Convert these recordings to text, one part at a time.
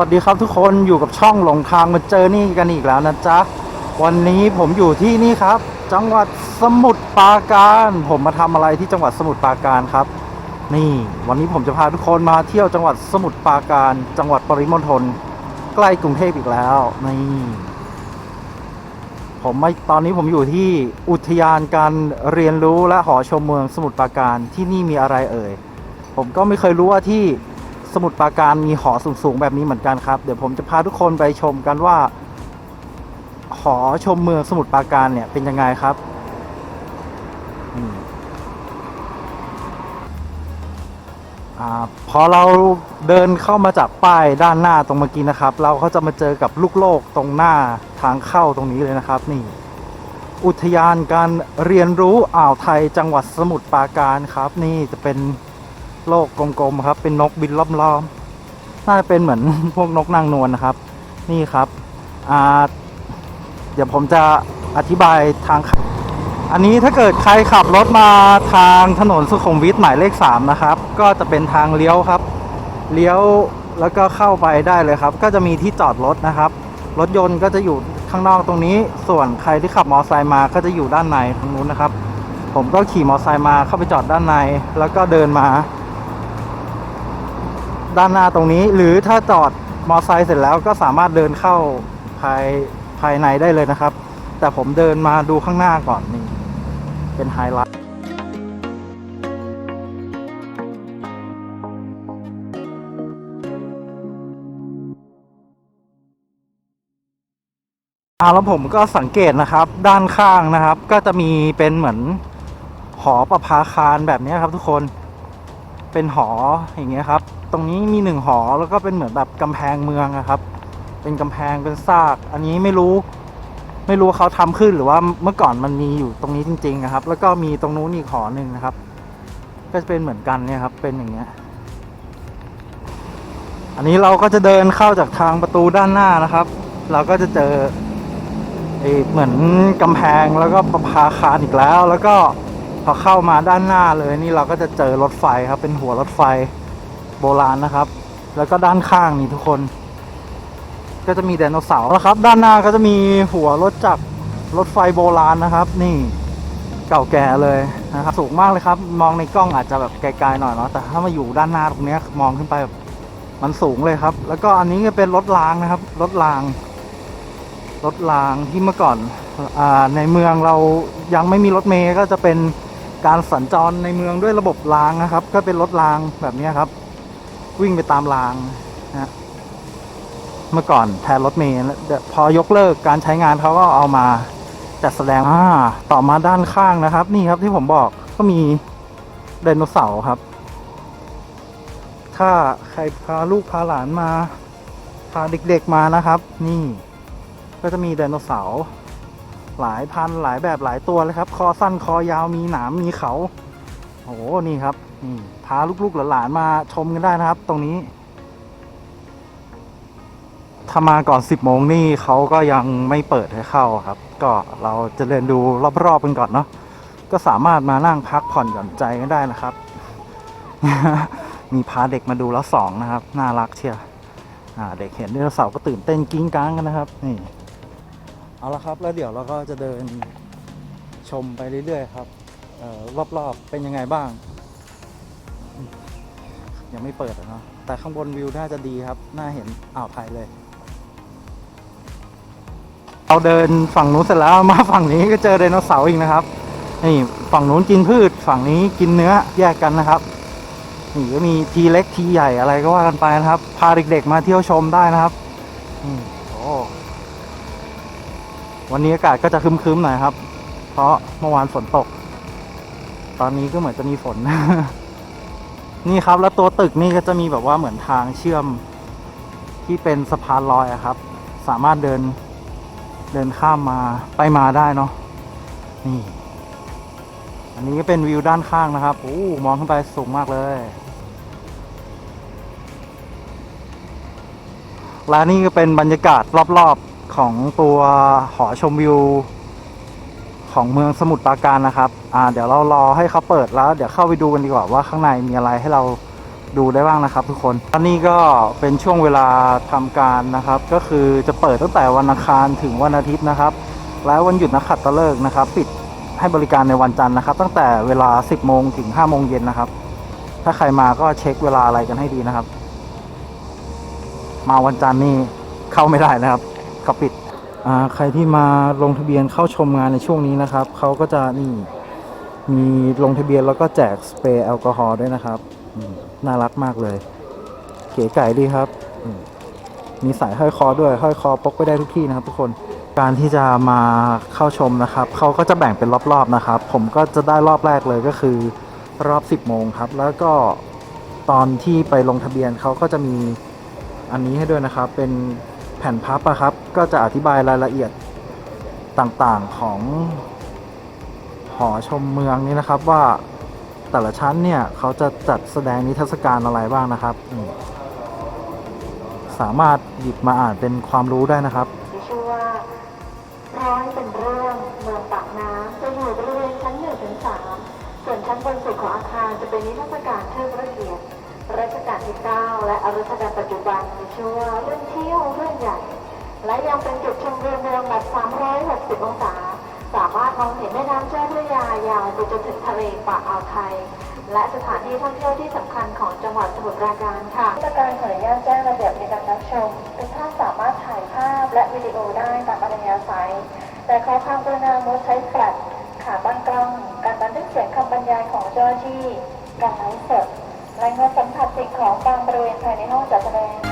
สวัสดีครับทุกคนอยู่กับช่องหลงทางมาเจอนี่กันอีกแล้วนะจ๊ะ วันนี้ผมอยู่ที่นี่ครับ จังหวัดสมุทรปราการ ผมมาทำอะไรที่จังหวัดสมุทรปราการครับ นี่วันนี้ผมจะพาทุกคนมาเที่ยวจังหวัดสมุทรปราการ จังหวัดปริมณฑลใกล้กรุงเทพอีกแล้วนี่ผมไม่ตอนนี้ผมอยู่ที่อุทยานการเรียนรู้และหอชมเมืองสมุทรปราการที่นี่มีอะไรเอ่ยผมก็ไม่เคยรู้ว่าที่ สมุทรปราการมีหอสูงๆแบบนี้เหมือนกันครับ เดี๋ยวผมจะพาทุกคนไปชมกันว่า หอชมเมืองสมุทรปราการเนี่ยเป็นยังไงครับอพอเราเดินเข้ามาจากป้ายด้านหน้าตรงเมื่อกี้นะครับ เราก็จะมาเจอกับลูกโลกตรงหน้าทางเข้าตรงนี้เลยนะครับ นี่ อุทยานการเรียนรู้อ่าวไทยจังหวัดสมุทรปราการครับ นี่จะเป็น โลกกลมๆครับ เป็นนกบินล้อมๆน่าจะเป็นเหมือนพวกนกนางนวลนะครับ นี่ครับอ่าเดี๋ยวผมจะอธิบายทางอันนี้ถ้าเกิดใครขับรถมาทางถนนสุขุมวิทหมายเลข 3 นะครับ ก็จะเป็นทางเลี้ยวครับ เลี้ยวแล้วก็เข้าไปได้เลยครับ ก็จะมีที่จอดรถนะครับ รถยนต์ก็จะอยู่ข้างนอกตรงนี้ ส่วนใครที่ขับมอเตอร์ไซค์มาก็จะอยู่ด้านในทางนู้นนะครับ ผมก็ขี่มอเตอร์ไซค์มาเข้าไปจอดด้านใน แล้วก็เดินมา ด้านหน้าตรงนี้ หรือถ้าจอดมอไซค์เสร็จแล้วก็สามารถเดินเข้าภายภายในได้เลยนะครับ แต่ผมเดินมาดูข้างหน้าก่อนนี่เป็นไฮไลท์อ่าแล้วผมก็สังเกตนะครับด้านข้างนะครับ ก็จะมีเป็นเหมือนหอประภาคารแบบนี้ครับทุกคน เป็นหออย่างเงี้ยครับ ตรงนี้มีหนึ่งหอแล้วก็เป็นเหมือนแบบกำแพงเมืองนะครับ เป็นกำแพงเป็นซาก อันนี้ไม่รู้ ไม่รู้เขาทำขึ้นหรือว่าเมื่อก่อนมันมีอยู่ตรงนี้จริงๆนะครับ แล้วก็มีตรงนู้นอีกหอหนึ่งนะครับ ก็จะเป็นเหมือนกันเนี่ยครับ เป็นอย่างเงี้ย อันนี้เราก็จะเดินเข้าจากทางประตูด้านหน้านะครับ เราก็จะเจอไอเหมือนกำแพงแล้วก็ประภาคารอีกแล้ว แล้วก็ พอเข้ามาด้านหน้าเลยนี่เราก็จะเจอรถไฟครับ เป็นหัวรถไฟโบราณนะครับ แล้วก็ด้านข้างนี่ทุกคน ก็จะมีไดโนเสาร์นะครับ ด้านหน้าก็จะมีหัวรถจักรรถไฟโบราณนะครับ นี่เก่าแก่เลยนะครับ สูงมากเลยครับ มองในกล้องอาจจะแบบไกลๆหน่อยเนาะแต่ถ้ามาอยู่ด้านหน้าตรงนี้มองขึ้นไปแบบมันสูงเลยครับ แล้วก็อันนี้ก็เป็นรถรางนะครับ รถราง รถรางที่เมื่อก่อนอในเมืองเรายังไม่มีรถเมย์ก็จะเป็น การสัญจรในเมืองด้วยระบบรางนะครับ ก็เป็นรถรางแบบนี้ครับ วิ่งไปตามรางนะฮะเมื่อก่อนแทนรถเมล์พอยกเลิกการใช้งานเขาก็เอามาจัดแสดงอ่าต่อมาด้านข้างนะครับ นี่ครับที่ผมบอกก็มีไดโนเสาร์ครับ ถ้าใครพาลูกพาหลานมา พาเด็กๆมานะครับ นี่ ก็จะมีไดโนเสาร์ หลายพันหลายแบบหลายตัวเลยครับ คอสั้นคอยาวมีหนามมีเขาโอ้โหนี่ครับนี่พาลูกๆหลานๆมาชมกันได้นะครับ ตรงนี้ถ้ามาก่อน 10โมงนี่เขาก็ยังไม่เปิดให้เข้าครับ ก็เราจะเดินดูรอบๆกันก่อนเนาะก็สามารถมานั่งพักผ่อนหย่อนใจกันได้นะครับ มีพาเด็กมาดูแล้วสองนะครับ น่ารักเชียวเด็กเห็นไดโนเสาร์ก็ตื่นเต้นกิ้งก้างกันนะครับ นี่ เอาละครับแล้วเดี๋ยวเราก็จะเดินชมไปเรื่อยๆครับออรอบๆเป็นยังไงบ้าง ยังไม่เปิดเนาะแต่ข้างบนวิวน่าจะดีครับน่าเห็นอ่าวไทยเลยเราเดินฝั่งนู้นเสร็จแล้วมาฝั่งนี้ก็เจอไดโนเสาร์อีกนะครับนี่ฝั่งนู้นกินพืช ฝั่งนี้กินเนื้อแยกกันนะครับนี่ก็มีทีเล็กทีใหญ่อะไรก็ว่ากันไปนะครับ พาเด็กๆมาเที่ยวชมได้นะครับนี่โอ้ วันนี้อากาศก็จะคึ้มๆหน่อยครับ เพราะเมื่อวานฝนตก ตอนนี้ก็เหมือนจะมีฝน นี่ครับ แล้วตัวตึกนี่ก็จะมีแบบว่าเหมือนทางเชื่อมที่เป็นสะพานลอยครับ สามารถเดินเดินข้ามมาไปมาได้เนาะนี่ อันนี้ก็เป็นวิวด้านข้างนะครับโอ้มองขึ้นไปสูงมากเลยและนี่ก็เป็นบรรยากาศรอบๆ ของตัวหอชมวิว ของเมืองสมุทรปราการนะครับอ่าเดี๋ยวเรารอให้เขาเปิดแล้ว เดี๋ยวเข้าไปดูกันดีกว่าว่าข้างในมีอะไรให้เราดูได้บ้างนะครับ ทุกคนตอนนี้ก็เป็นช่วงเวลาทำการนะครับ ก็คือจะเปิดตั้งแต่วันอังคารถึงวันอาทิตย์นะครับ และวันหยุดนักขัตฤกษ์นะครับ ปิดให้บริการในวันจันทร์นะครับ ตั้งแต่เวลา 10 โมงถึง 5 โมงเย็นนะครับ ถ้าใครมาก็เช็คเวลาอะไรกันให้ดีนะครับ มาวันจันทร์นี่เข้าไม่ได้นะครับ เขาปิดใครที่มาลงทะเบียนเข้าชมงานในช่วงนี้นะครับเขาก็จะนี่มีลงทะเบียนแล้วก็แจกสเปรย์แอลกอฮอล์ด้วยนะครับน่ารักมากเลย เก๋ไก่ดีครับมมีสายห้อยคอด้วยห้อยคอพกไปได้ทุกที่นะครับ ทุกคนการที่จะมาเข้าชมนะครับเขาก็จะแบ่งเป็นรอบๆนะครับ ผมก็จะได้รอบแรกเลยก็คือ รอบ 10โมงครับ แล้วก็ตอนที่ไปลงทะเบียนเขาก็จะมีอันนี้ให้ด้วยนะครับ เป็น แผ่นพับอะครับ ก็จะอธิบายรายละเอียดต่างๆของหอชมเมืองนี้นะครับว่าแต่ละชั้นเนี่ยเขาจะจัดแสดงนิทรรศการอะไรบ้างนะครับ สามารถหยิบมาอ่านเป็นความรู้ได้นะครับที่ชื่อว่าร้อยเป็นเรื่องเมืองปากน้ำจะอยู่บริเวณชั้นหนึ่งถึงสามส่วนชั้นบนสุดของอาคารจะเป็นนิทรรศการเทิดพระเกียรติ รัชกาลที่ 9 และรัชกาลปัจจุบันมีชื่อว่าเรื่องเที่ยวเรื่องใหญ่ และยังเป็นจุดชมวิวเมืองแบบ 360 องศา สามารถมองเห็นแม่น้ำเจ้าพระยายาวไปจนถึงทะเลปากอ่าวไทย และสถานที่ท่องเที่ยวที่สำคัญของจังหวัดสมุทรปราการค่ะราชการขออนุญาตแจ้งระเบียบในการรับชมทุกท่านสามารถถ่ายภาพและวิดีโอได้ตามอัธยาศัยแต่ขอความกรุณางดใช้แฟลชขาตั้งกล้อง การบันทึกเสียงคำบรรยายของเจ้าหน้าที่การไลฟ์สด และงานสัมผัสสิ่งของบางบริเวณภายในห้องจัดแสดง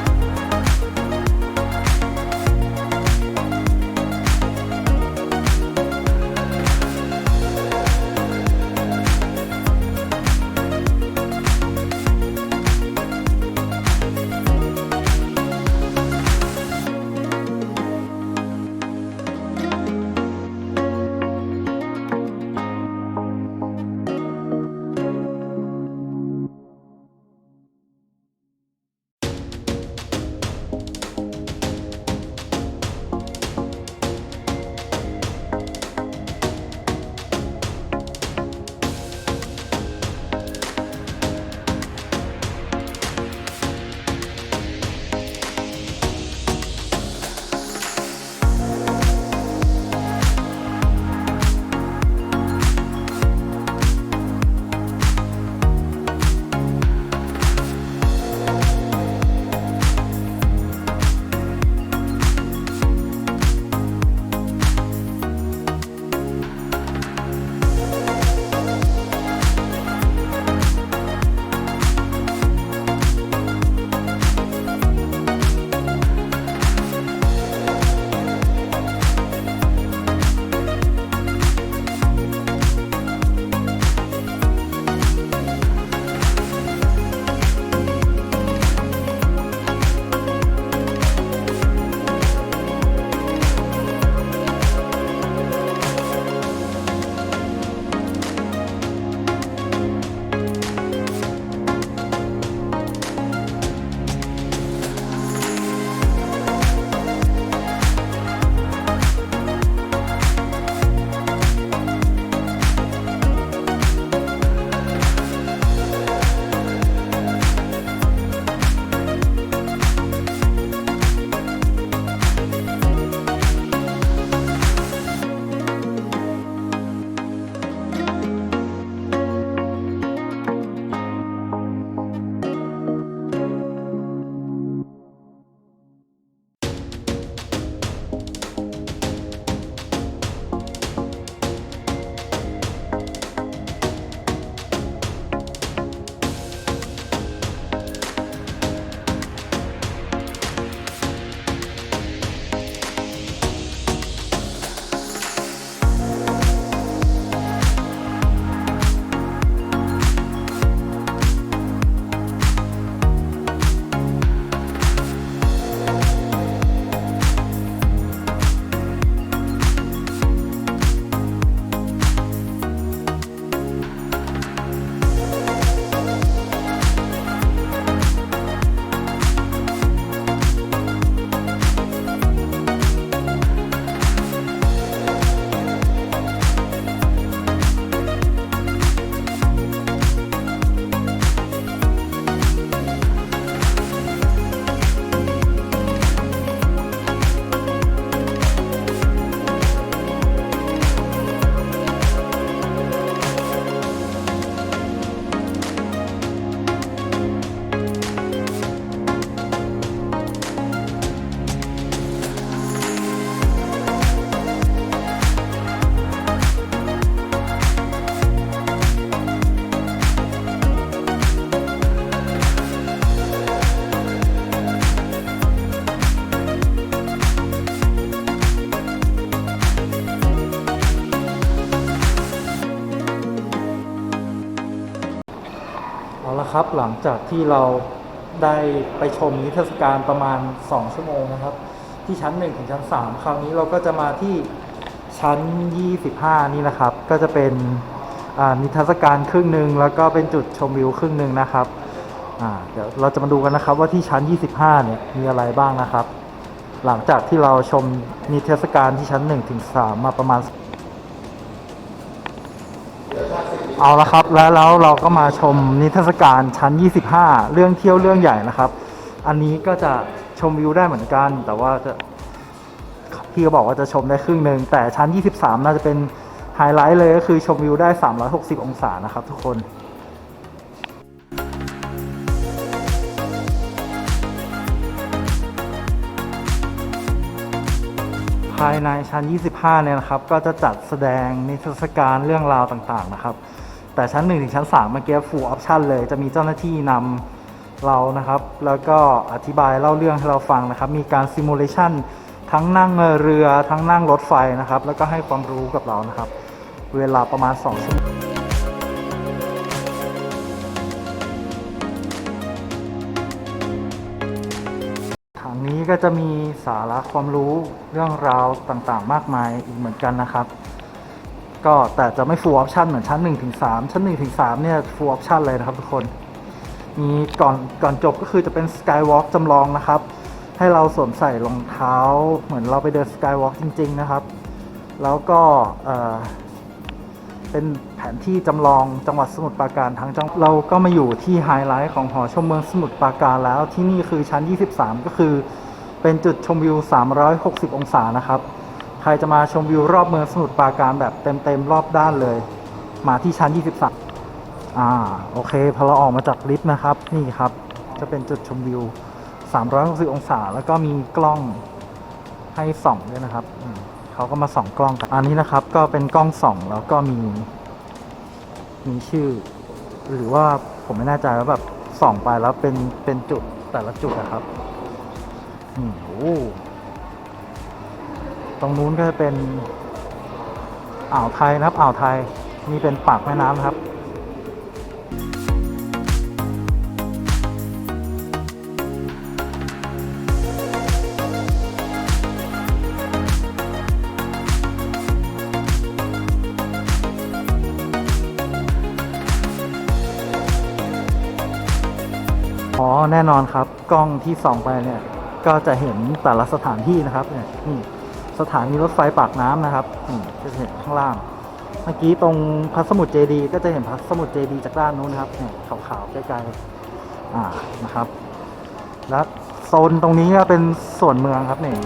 ครับหลังจากที่เราได้ไปชมนิทรรศการประมาณ 2 ชั่วโมงนะครับ ที่ชั้น 1 ถึงชั้น 3 คราวนี้เราก็จะมาที่ชั้น 25 นี่นะครับ ก็จะเป็นอ่านิทรรศการครึ่งหนึ่งแล้วก็เป็นจุดชมวิวครึ่งหนึ่งนะครับเดี๋ยวเราจะมาดูกันนะครับว่าที่ชั้น 25 เนี่ยมีอะไรบ้างนะครับ หลังจากที่เราชมนิทรรศการที่ชั้น 1 ถึง 3 มาประมาณ เอาละครับแล้วแล้วเราก็มาชมนิทรรศการชั้น 25 เรื่องเที่ยวเรื่องใหญ่นะครับ อันนี้ก็จะชมวิวได้เหมือนกัน แต่ว่าจะพี่ก็บอกว่าจะชมได้ครึ่งหนึ่งแต่ชั้น 23 น่าจะเป็นไฮไลท์เลยก็คือชมวิวได้ 360 องศานะครับทุกคนภายในชั้น 25 เนี่ยนะครับ ก็จะจัดแสดงนิทรรศการเรื่องราวต่างๆ นะครับ แต่ชั้น 1 ถึงชั้น 3 เมื่อกี้ full option เลย จะมีเจ้าหน้าที่นำเรานะครับ แล้วก็อธิบายเล่าเรื่องให้เราฟังนะครับ มีการ simulation ทั้งนั่งเรือทั้งนั่งรถไฟนะครับ แล้วก็ให้ความรู้กับเรานะครับ เวลาประมาณ 2 ชั่วโมงทางนี้ก็จะมีสาระความรู้เรื่องราวต่างๆ มากมายอีกเหมือนกันนะครับ ก็แต่จะไม่ full option เหมือนชั้น1ถึง3ชั้น1ถึง3เนี่ย full option เลยนะครับทุกคนมีก่อนก่อนจบก็คือจะเป็น skywalk จำลองนะครับ ให้เราสวมใส่รองเท้า เหมือนเราไปเดิน skywalk จริง ๆ นะครับ แล้วก็เออเป็นแผนที่จำลองจังหวัดสมุทรปราการทั้งจังเราก็มาอยู่ที่ไฮไลท์ของหอชมเมืองสมุทรปราการแล้วที่นี่คือชั้น 23 ก็คือเป็นจุดชมวิว 360 องศานะครับ ครจะมาชมวิวรอบเมืองสมุทรปราการแบบเต็มๆรอบด้านเลย มาที่ชั้น 23 อ่า โอเค พอเราออกมาจากลิฟต์นะครับ นี่ครับ จะเป็นจุดชมวิว 360 องศา แล้วก็มีกล้องให้ส่องด้วยนะครับ เขาก็มาส่องกล้องกัน อันนี้นะครับ ก็เป็นกล้องส่อง แล้วก็มี มีชื่อ หรือว่าผมไม่แน่ใจว่าแบบส่องไปแล้วเป็น เป็นจุดแต่ละจุดนะครับนี่โอ้ ตรงนู้นก็จะเป็นอ่าวไทยนะครับอ่าวไทยนี่เป็นปากแม่น้ำครับอ๋อแน่นอนครับกล้องที่ส่องไปเนี่ย ก็จะเห็นแต่ละสถานที่นะครับเนี่ยนี่ สถานีรถไฟปากน้ำนะครับจะเห็นข้างล่าง เมื่อกี้ตรงพระสมุทรเจดีก็จะเห็นพระสมุทรเจดีจากด้านนู้นนะครับเนี่ยขาวๆใกล้ๆอ่านะครับ และโซนตรงนี้ก็เป็นส่วนเมืองครับเนี่ย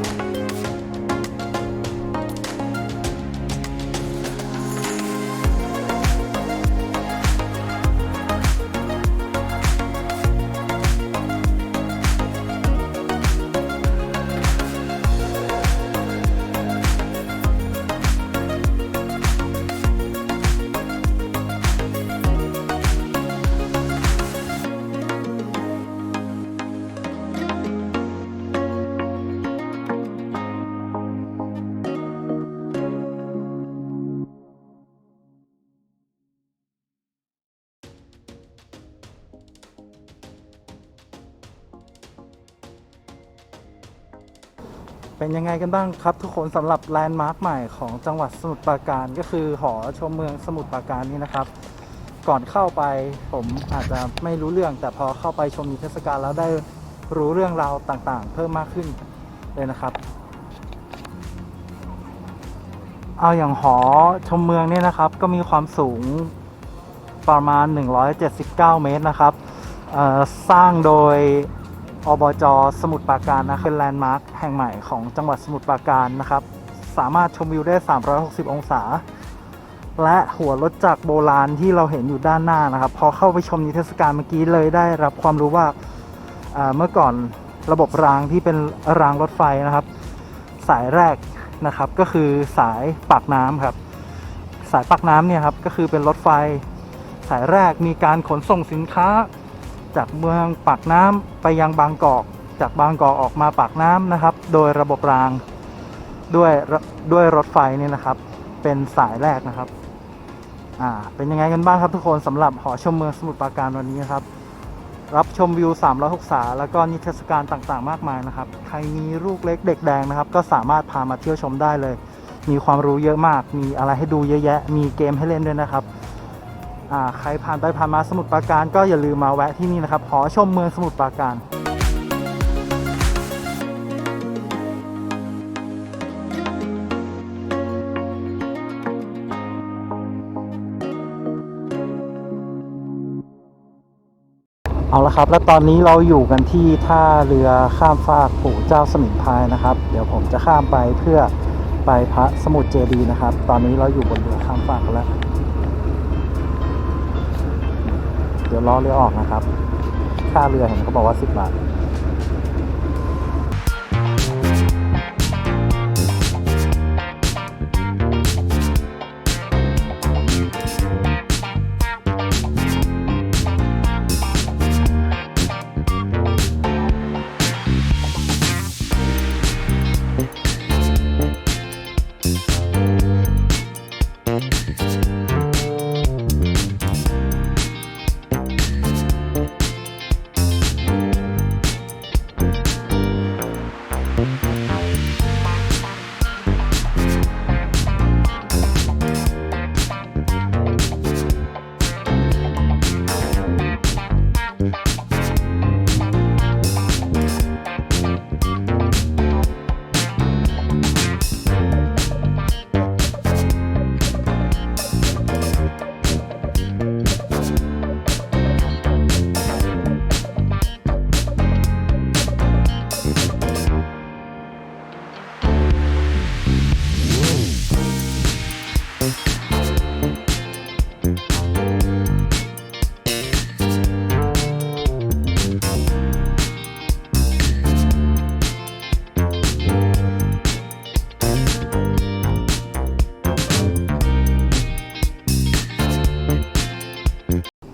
ยังไงกันบ้างครับ ทุกคนสำหรับแลนด์มาร์คใหม่ของจังหวัดสมุทรปราการก็คือหอชมเมืองสมุทรปราการนี่นะครับ ก่อนเข้าไปผมอาจจะไม่รู้เรื่อง แต่พอเข้าไปชมนิทรรศการแล้วได้รู้เรื่องราวต่างๆ เพิ่มมากขึ้นเลยนะครับ เอาอย่างหอชมเมืองเนี่ยนะครับ ก็มีความสูงประมาณ 179 เมตรนะครับสร้างโดย อบจสมุทรปราการนะเป็นแลนด์มาร์คแห่งใหม่ของจังหวัดสมุทรปราการนะครับ สามารถชมวิวได้ 360 องศา และหัวรถจักรโบราณที่เราเห็นอยู่ด้านหน้านะครับ พอเข้าไปชมนิทรรศการเมื่อกี้เลยได้รับความรู้ว่าอ่าเมื่อก่อนระบบรางที่เป็นรางรถไฟนะครับ สายแรกนะครับก็คือสายปากน้ำครับ สายปากน้ำเนี่ยครับก็คือเป็นรถไฟ สายแรกมีการขนส่งสินค้า จากเมืองปากน้ำไปยังบางกอก จากบางกอกออกมาปากน้ำนะครับ โดยระบบรางด้วยด้วยรถไฟนี่นะครับ เป็นสายแรกนะครับอ่าเป็นยังไงกันบ้างครับทุกคนสำหรับหอชมเมืองสมุทรปราการวันนี้ครับ รับชมวิว 360ศาแล้วก็นิทรรศการต่างๆ มากมายนะครับ ใครมีลูกเล็กเด็กแดงนะครับ ก็สามารถพามาเที่ยวชมได้เลย มีความรู้เยอะมาก มีอะไรให้ดูเยอะแยะ มีเกมให้เล่นด้วยนะครับ ใครผ่านไปผ่านมาสมุทรปราการก็อย่าลืมมาแวะที่นี่นะครับหอชมเมืองสมุทรปราการเอาละครับ แล้วตอนนี้เราอยู่กันที่ท่าเรือข้ามฟากปู่เจ้าสมิงพายนะครับ เดี๋ยวผมจะข้ามไปเพื่อไปพระสมุทรเจดีย์นะครับ ตอนนี้เราอยู่บนเรือข้ามฟากกันแล้ว เดี๋ยวล้อเรือออกนะครับ ค่าเรือเห็นเขาบอกว่า 10 บาท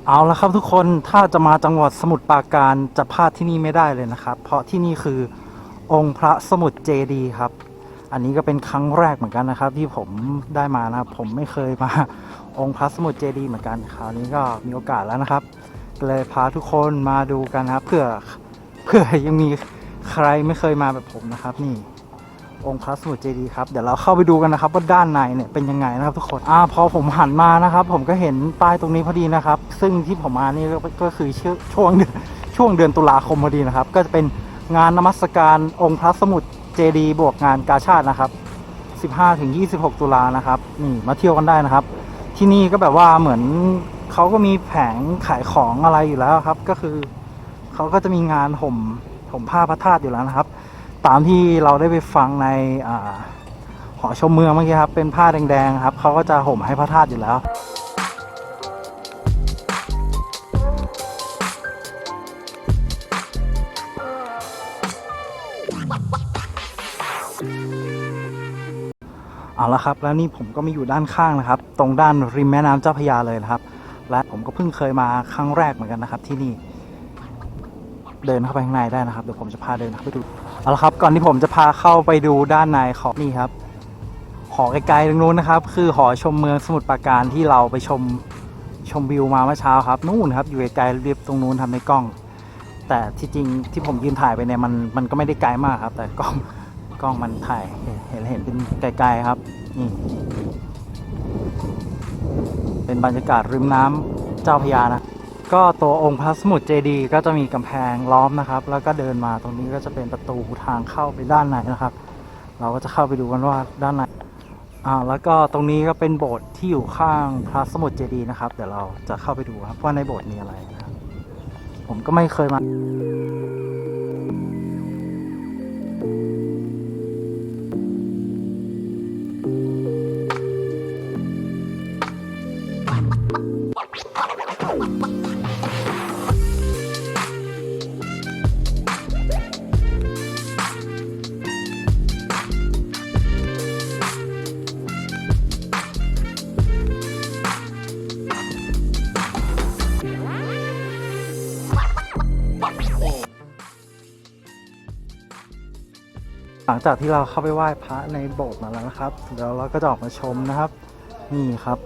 เอาละครับทุกคนถ้าจะมาจังหวัดสมุทรปราการจะพลาดที่นี่ไม่ได้เลยนะครับ เพราะที่นี่คือองค์พระสมุทรเจดีครับ อันนี้ก็เป็นครั้งแรกเหมือนกันนะครับ ที่ผมได้มานะครับ ผมไม่เคยมาองค์พระสมุทรเจดีเหมือนกันคราวนี้ก็มีโอกาสแล้วนะครับเลยพาทุกคนมาดูกันนะครับเพื่อเพื่อยังมีใครไม่เคยมาแบบผมนะครับนี่ องค์พระสมุทรเจดีย์ครับเดี๋ยวเราเข้าไปดูกันนะครับว่าด้านในเนี่ยเป็นยังไงนะครับทุกคนอ่าพอผมหันมานะครับ ผมก็เห็นป้ายตรงนี้พอดีนะครับ ซึ่งที่ผมมานี่ก็คือช่วงช่วงเดือนช่วงเดือนตุลาคมพอดีนะครับ ก็จะเป็นงานนมัสการองค์พระสมุทรเจดีย์บวกงานกาชาตินะครับ 15ถึง26 ตุลานะครับนี่มาเที่ยวกันได้นะครับ ที่นี่ก็แบบว่าเหมือนเขาก็มีแผงขายของอะไรอยู่แล้วครับ ก็คือเขาก็จะมีงานห่มห่มผ้าพระธาตุอยู่แล้วนะครับ ตามที่เราได้ไปฟังในอหอชมเมืองเมื่อกี้ครับ เป็นผ้าแดงๆครับเขาก็จะห่มให้พระธาตุอยู่แล้วเอาละครับแล้วนี่ผมก็มาอยู่ด้านข้างนะครับ ตรงด้านริมแม่น้ำเจ้าพยาเลยนะครับ และผมก็เพิ่งเคยมาครั้งแรกเหมือนกันนะครับที่นี่ เดินเข้าไปข้างในได้นะครับเดี๋ยวผมจะพาเดินเข้าไปดู เอาละครับก่อนที่ผมจะพาเข้าไปดูด้านในของนี่ครับ หอไกลๆตรงนู้นนะครับ คือหอชมเมืองสมุทรปราการที่เราไปชมชมวิวมาเมื่อเช้าครับ นู่นครับอยู่ไกลๆเรียบตรงนู้นทำในกล้อง แต่ที่จริงที่ผมยืนถ่ายไปเนี่ยมันมันก็ไม่ได้ไกลมากครับ แต่กล้องกล้องมันถ่ายเห็นเห็นเป็นไกลๆครับนี่เป็นบรรยากาศริมน้ำเจ้าพระยานะ ก็ตัวองค์พระสมุทรเจดีย์ก็จะมีกำแพงล้อมนะครับ แล้วก็เดินมาตรงนี้ก็จะเป็นประตูทางเข้าไปด้านในนะครับ เราก็จะเข้าไปดูกันว่าด้านในอ่าแล้วก็ตรงนี้ก็เป็นโบสถ์ที่อยู่ข้างพระสมุทรเจดีย์นะครับ เดี๋ยวเราจะเข้าไปดูครับว่าในโบสถ์มีอะไรนะครับผมก็ไม่เคยมา หลังจากที่เราเข้าไปไหว้พระในโบสถ์มาแล้วนะครับเดี๋ยวเราก็จะออกมาชมนะครับ นี่ครับ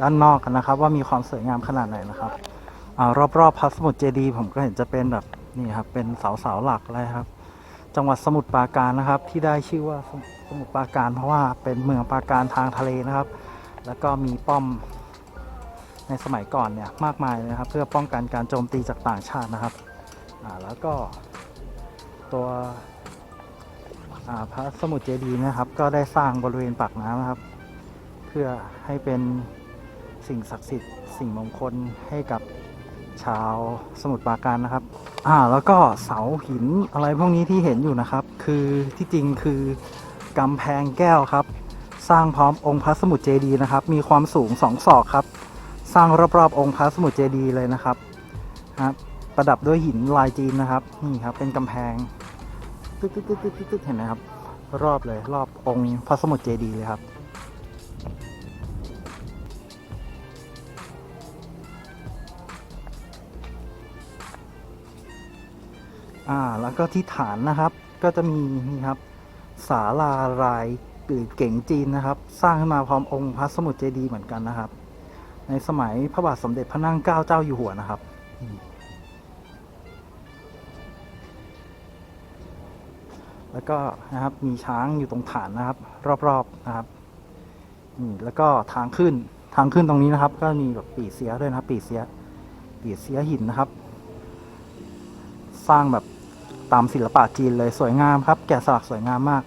ด้านนอกกันนะครับ ว่ามีความสวยงามขนาดไหนนะครับอรอบๆพระสมุทรเจดีย์ผมก็เห็นจะเป็นแบบนี่ครับเป็นเสาเสาๆหลักเลยครับ จังหวัดสมุทรปราการนะครับ ที่ได้ชื่อว่าสมุสมุทรปราการ เพราะว่าเป็นเมืองปราการทางทะเลนะครับ แล้วก็มีป้อมในสมัยก่อนเนี่ยมากมายเลยนะครับ เพื่อป้องกันการโจมตีจากต่างชาตินะครับแล้วก็ ตัวพระสมุทรเจดีย์นะครับ ก็ได้สร้างบริเวณปากน้ำนะครับ เพื่อให้เป็นสิ่งศักดิ์สิทธิ์ สิ่งมงคลให้กับชาวสมุทรปราการนะครับ อ่า แล้วก็เสาหินอะไรพวกนี้ที่เห็นอยู่นะครับ คือที่จริงคือกำแพงแก้วครับ สร้างพร้อมองค์พระสมุทรเจดีย์นะครับ มีความสูงสองศอกครับ สร้างรอบๆองค์พระสมุทรเจดีย์เลยนะครับครับประดับด้วยหินลายจีนนะครับ นี่ครับเป็นกำแพง ตึ๊ดตึ๊ดตึ๊ดตึ๊ดตึ๊ดเห็นไหมครับ รอบเลยรอบองค์พระสมุทรเจดีย์เลยครับ อ่าแล้วก็ที่ฐานนะครับ ก็จะมีนี่ครับศาลารายหรือเก่งจีนนะครับ สร้างขึ้นมาพร้อมองค์พระสมุทรเจดีย์เหมือนกันนะครับ ในสมัยพระบาทสมเด็จพระนั่งเกล้าเจ้าอยู่หัวนะครับ แล้วก็นะครับมีช้างอยู่ตรงฐานนะครับ รอบๆนะครับนี่แล้วก็ทางขึ้นทางขึ้นตรงนี้นะครับ ก็มีแบบปีเสียด้วยนะครับ ปีเสียปีเสียหินนะครับ สร้างแบบตามศิลปะจีนเลยสวยงามครับ แกะสลักสวยงามมาก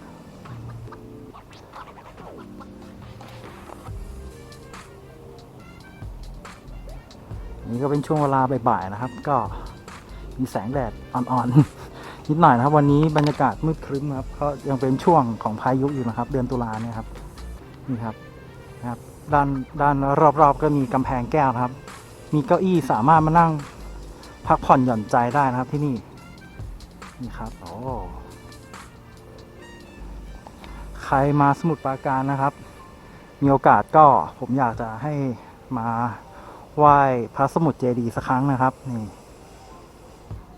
นี่ก็เป็นช่วงเวลาบ่ายๆนะครับ ก็มีแสงแดดอ่อนๆ นิดหน่อยนะครับ วันนี้บรรยากาศมืดครึ้มครับก็ยังเป็นช่วงของพายุอยู่นะครับ เดือนตุลาเนี่ยครับนี่ครับนะครับด้านด้านรอบๆ ก็มีกำแพงแก้วนะครับ มีเก้าอี้สามารถมานั่งพักผ่อนหย่อนใจได้นะครับที่นี่นี่ครับโอ้ใครมาสมุทรปราการนะครับ มีโอกาสก็ผมอยากจะให้มาไหว้พระสมุทรเจดีย์สักครั้งนะครับนี่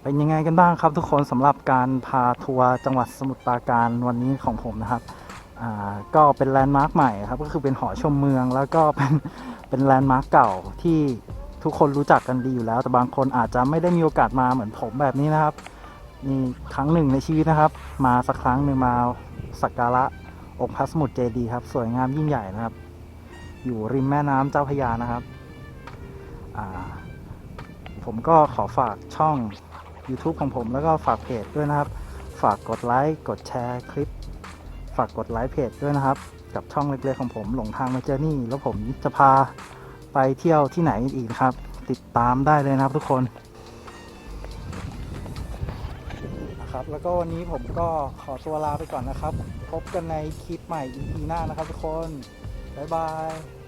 เป็นยังไงกันบ้างครับทุกคนสำหรับการพาทัวร์จังหวัดสมุทรปราการวันนี้ของผมนะครับก็เป็นแลนด์มาร์คใหม่ครับก็คือเป็นหอชมเมืองแล้วก็เป็นเป็นแลนด์มาร์คเก่าที่ทุกคนรู้จักกันดีอยู่แล้ว แต่บางคนอาจจะไม่ได้มีโอกาสมาเหมือนผมแบบนี้นะครับนี่ครั้งหนึ่งในชีวิตนะครับ มาสักครั้งหนึ่งมาสักการะองค์พระสมุทรเจดีย์ครับ สวยงามยิ่งใหญ่นะครับ อยู่ริมแม่น้ำเจ้าพยานะครับผมก็ขอฝากช่อง YouTube ของผมแล้วก็ฝากเพจด้วยนะครับ ฝากกดไลค์กดแชร์คลิป ฝากกดไลค์เพจด้วยนะครับ กับช่องเล็กๆของผมหลงทางมาเจอนี่ แล้วผมจะพาไปเที่ยวที่ไหนอีกนะครับ ติดตามได้เลยนะครับทุกคนนะครับแล้วก็วันนี้ผมก็ขอตัวลาไปก่อนนะครับ พบกันในคลิปใหม่ EP หน้านะครับทุกคน บ๊ายบาย